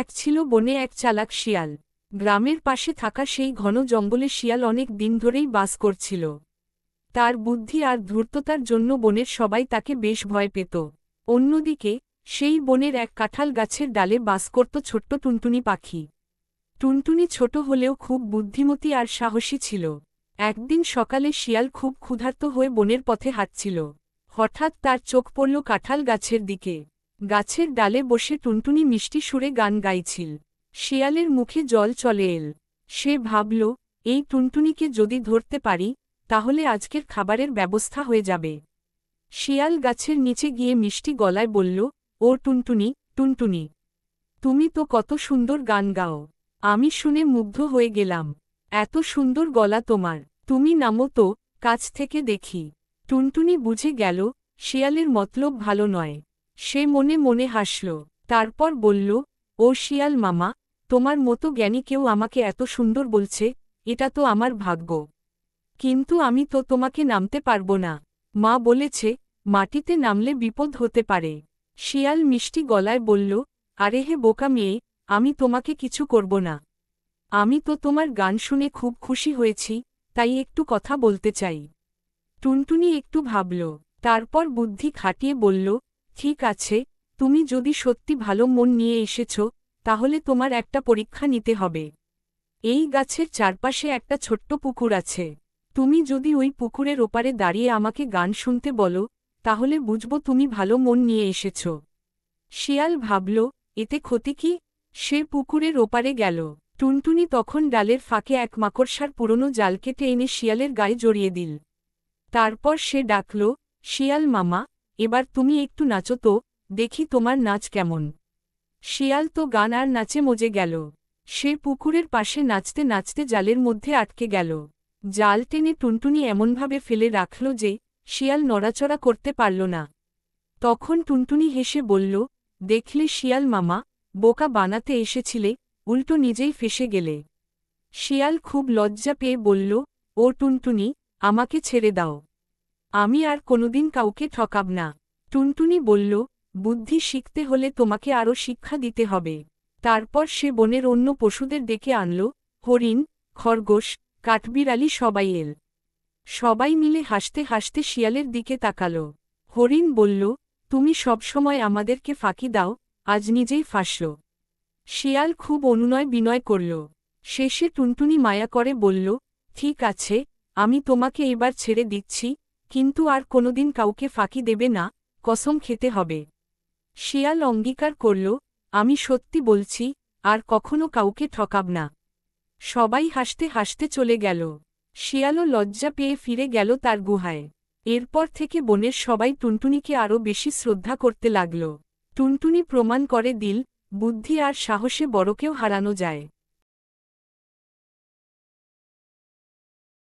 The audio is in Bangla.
এক ছিল বনে এক চালাক শিয়াল। গ্রামের পাশে থাকা সেই ঘন জঙ্গলে শিয়াল অনেক দিন ধরেই বাস করছিল। তার বুদ্ধি আর ধূর্ততার জন্য বনের সবাই তাকে বেশ ভয় পেত। অন্যদিকে, সেই বনের এক কাঁঠাল গাছের ডালে বাস করত ছোট্ট টুনটুনি পাখি। টুনটুনি ছোট হলেও খুব বুদ্ধিমতী আর সাহসী ছিল। একদিন সকালে শিয়াল খুব ক্ষুধার্ত হয়ে বনের পথে হাঁটছিল। হঠাৎ তার চোখ পড়ল কাঁঠাল গাছের দিকে। গাছের ডালে বসে টুনটুনি মিষ্টি সুরে গান গাইছিল। শিয়ালের মুখে জল চলে এল। সে ভাবল, এই টুনটুনিকে যদি ধরতে পারি, তাহলে আজকের খাবারের ব্যবস্থা হয়ে যাবে। শিয়াল গাছের নিচে গিয়ে মিষ্টি গলায় বলল, ও টুনটুনি টুনটুনি, তুমি তো কত সুন্দর গান গাও। আমি শুনে মুগ্ধ হয়ে গেলাম। এত সুন্দর গলা তোমার। তুমি নামো তো, কাছ থেকে দেখি। টুনটুনি বুঝে গেল, শিয়ালের মতলব ভালো নয়। সে মনে মনে হাসল। তারপর বলল, ও শিয়াল মামা, তোমার মতো জ্ঞানী কেউ আমাকে এত সুন্দর বলছে, এটা তো আমার ভাগ্য। কিন্তু আমি তো তোমাকে নামতে পারব না। মা বলেছে, মাটিতে নামলে বিপদ হতে পারে শিয়াল মিষ্টি গলায় বলল, আরে হে বোকা মেয়ে, আমি তোমাকে কিছু করব না। আমি তো তোমার গান শুনে খুব খুশি হয়েছি, তাই একটু কথা বলতে চাই টুনটুনি একটু ভাবল। তারপর বুদ্ধি খাটিয়ে বলল ঠিক আছে, তুমি যদি সত্যি ভালো মন নিয়ে এসেছ, তাহলে তোমার একটা পরীক্ষা নিতে হবে। এই গাছের চারপাশে একটা ছোট্ট পুকুর আছে। তুমি যদি ওই পুকুরের ওপারে দাঁড়িয়ে আমাকে গান শুনতে বলো, তাহলে বুঝব তুমি ভালো মন নিয়ে এসেছ। শিয়াল ভাবল, এতে ক্ষতি কি? সে পুকুরের ওপারে গেল। টুনটুনি তখন ডালের ফাঁকে এক মাকড়সার পুরনো জাল কেটে এনে শিয়ালের গায়ে জড়িয়ে দিল। তারপর সে ডাকল, শিয়াল মামা এবার তুমি একটু নাচো তো, দেখি তোমার নাচ কেমন। শিয়াল তো গান আর নাচে মজে গেল। সে পুকুরের পাশে নাচতে নাচতে জালের মধ্যে আটকে গেল। জাল টেনে টুনটুনি এমনভাবে ফেলে রাখল যে, শিয়াল নড়াচড়া করতে পারল না। তখন টুনটুনি হেসে বলল, দেখলে শিয়াল মামা, বোকা বানাতে এসেছিলে, উল্টো নিজেই ফেসে গেলে। শিয়াল খুব লজ্জা পেয়ে বলল, ও টুনটুনি, আমাকে ছেড়ে দাও। আমি আর কোনোদিন কাউকে ঠকাব না। টুনটুনি বলল, বুদ্ধি শিখতে হলে তোমাকে আরও শিক্ষা দিতে হবে। তারপর সে বনের অন্য পশুদের ডেকে আনল, হরিণ, খরগোশ, কাঠবিড়ালি সবাই এল। সবাই মিলে হাসতে হাসতে শিয়ালের দিকে তাকাল। হরিণ বলল, তুমি সবসময় আমাদেরকে ফাঁকি দাও, আজ নিজেই ফাঁসল। শিয়াল খুব অনুনয় বিনয় করল। শেষে টুনটুনি মায়া করে বলল, ঠিক আছে, আমি তোমাকে এবার ছেড়ে দিচ্ছি কিন্তু আর কোনোদিন কাউকে ফাঁকি দেবে না, কসম খেতে হবে। শিয়াল অঙ্গীকার করল, আমি সত্যি বলছি, আর কখনো কাউকে ঠকাব না। সবাই হাসতে হাসতে চলে গেল। শিয়ালও লজ্জা পেয়ে ফিরে গেল তার গুহায়। এরপর থেকে বনের সবাই টুনটুনিকে আরও বেশি শ্রদ্ধা করতে লাগল। টুনটুনি প্রমাণ করে দিল, বুদ্ধি আর সাহসে বড়কেও হারানো যায়।